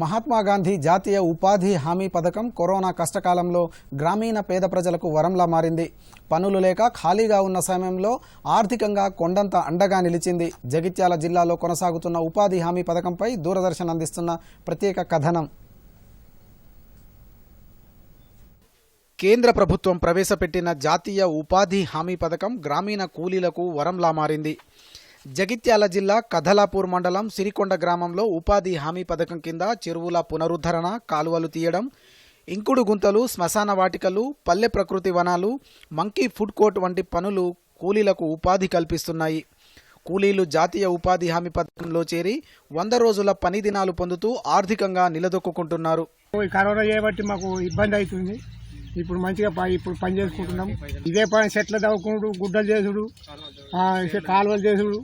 మహాత్మాగాంధీ జాతీయ ఉపాధి హామీ పథకం కరోనా కష్టకాలంలో గ్రామీణ పేద ప్రజలకు వరంలా మారింది. పనులు లేక ఖాళీగా ఉన్న సమయంలో ఆర్థికంగా కొండంత అండగా నిలిచింది. జగిత్యాల జిల్లాలో కొనసాగుతున్న ఉపాధి హామీ పథకంపై దూరదర్శన్ అందిస్తున్న ప్రత్యేక కథనం. కేంద్ర ప్రభుత్వం ప్రవేశపెట్టిన జాతీయ ఉపాధి హామీ పథకం గ్రామీణ కూలీలకు వరంలా మారింది. జగిత్యాల జిల్లా కథలాపూర్ మండలం సిరికొండ గ్రామంలో ఉపాధి హామీ పథకం కింద చెరువుల పునరుద్ధరణ కాలువలు తీయడం ఇంకుడు గుంతలు శ్మశాన వాటికలు పల్లె ప్రకృతి వనాలు మంకీ ఫుడ్ కోర్ట్ వంటి పనులు కూలీలకు ఉపాధి కల్పిస్తున్నాయి. కూలీలు జాతీయ ఉపాధి హామీ పథకంలో చేరి వంద రోజుల పని దినాలు పొందుతూ ఆర్థికంగా నిలదొక్కుంటున్నారు కరోనా చేయబట్టి మాకు ఇబ్బంది అవుతుంది. ఇప్పుడు మంచిగా ఇప్పుడు పని చేసుకుంటున్నాం. ఇదే పని చెట్లు తవ్వుకున్నాడు గుడ్డలు చేసుడు కాలువలు చేసుడు.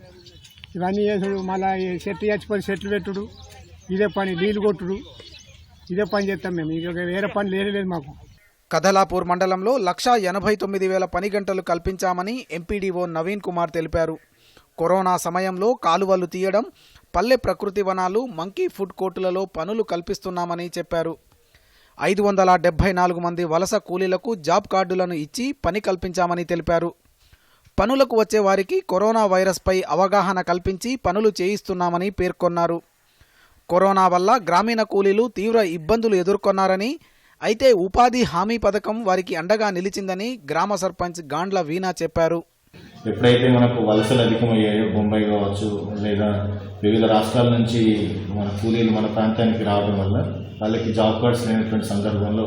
ఇవన్నీ చేసుడు మళ్ళీ చెట్టు చచ్చిపోయి చెట్లు పెట్టుడు. ఇదే పని నీళ్ళు కొట్టుడు. ఇదే పని చేస్తాం మేము. ఇక వేరే పని లేనే లేదు మాకు. కదలాపూర్ మండలంలో లక్షా ఎనభై తొమ్మిది వేల పని గంటలు కల్పించామని ఎంపీడీఓ నవీన్ కుమార్ తెలిపారు. కరోనా సమయంలో కాలువలు తీయడం పల్లె ప్రకృతి వనాలు మంకీ ఫుడ్ కోర్టులలో పనులు కల్పిస్తున్నామని చెప్పారు. ఐదు వందల డెబ్బై నాలుగు మంది వలస కూలీలకు జాబ్ కార్డులను ఇచ్చి పని కల్పించామని తెలిపారు. పనులకు వచ్చే వారికి కరోనా వైరస్పై అవగాహన కల్పించి పనులు చేయిస్తున్నామని పేర్కొన్నారు. కరోనా వల్ల గ్రామీణ కూలీలు తీవ్ర ఇబ్బందులు ఎదుర్కొన్నారని అయితే ఉపాధి హామీ పథకం వారికి అండగా నిలిచిందని గ్రామ సర్పంచ్ గాండ్ల వీణా చెప్పారు. ఎప్పుడైతే మనకు వలసలు అధికమయ్యాయో బొంబాయి కావచ్చు లేదా వివిధ రాష్ట్రాల నుంచి మన కూలీలు మన ప్రాంతానికి రావడం వల్ల వాళ్ళకి జాబ్ కార్డ్స్ లేనటువంటి సందర్భంలో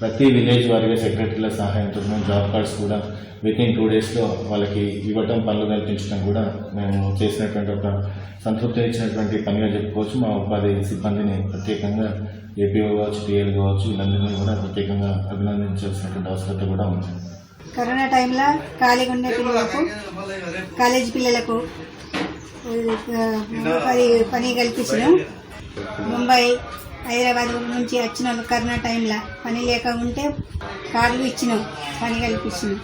ప్రతి విలేజ్ వారిగా సెక్రటరీల సహాయంతో మేము జాబ్ కార్డ్స్ కూడా విత్ ఇన్ టూ డేస్లో వాళ్ళకి ఇవ్వటం పనులు కల్పించడం కూడా మేము చేసినటువంటి ఒక సంతృప్తి ఇచ్చినటువంటి పనిగా చెప్పుకోవచ్చు. మా ఉపాధి సిబ్బందిని ప్రత్యేకంగా ఏపీఓ కావచ్చు టీఎల్ కావచ్చు వీళ్ళందరినీ కూడా ప్రత్యేకంగా అభినందించాల్సినటువంటి అవసరత కూడా ఉంది. కరోనా టైంలో ఖాళీగా ఉండే పిల్లలకు కాలేజీ పిల్లలకు పని పని కల్పించడం. ముంబై హైదరాబాద్ నుంచి వచ్చిన కరోనా టైంలో పని లేక ఉంటే కార్లు ఇచ్చినాం పని కల్పించినాం.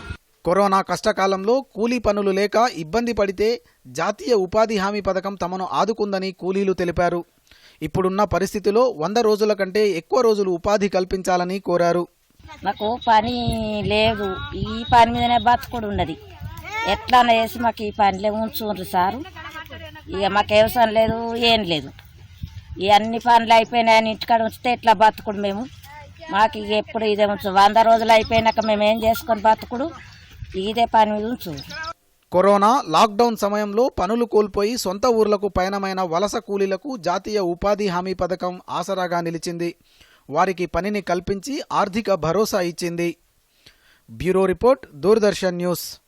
కరోనా కష్టకాలంలో కూలీ పనులు లేక ఇబ్బంది పడితే జాతీయ ఉపాధి హామీ పథకం తమను ఆదుకుందని కూలీలు తెలిపారు. ఇప్పుడున్న పరిస్థితిలో వంద రోజుల కంటే ఎక్కువ రోజులు ఉపాధి కల్పించాలని కోరారు. మాకు పని లేదు. ఈ పని మీదనే బతుకుడు ఉన్నది. ఎట్లా వేసి మాకు ఈ పనిలే ఉంచుండ్రు సారు. ఇక మాకు వ్యవసాయం లేదు ఏం లేదు. ఈ అన్ని పనులు అయిపోయినాయని ఇంటికాడ ఉంచితే ఎట్లా బతుకుడు మేము? మాకు ఇక ఎప్పుడు ఇదే ఉంచు. వంద రోజులు అయిపోయినాక మేము ఏం చేసుకొని బతుకుడు? ఇదే పని మీద ఉంచు. కరోనా లాక్డౌన్ సమయంలో పనులు కోల్పోయి సొంత ఊర్లకు పయనమైన వలస కూలీలకు జాతీయ ఉపాధి హామీ పథకం ఆసరాగా నిలిచింది. వారికి పనిని కల్పించి ఆర్థిక భరోసా ఇచ్చింది. Bureau report Doordarshan news.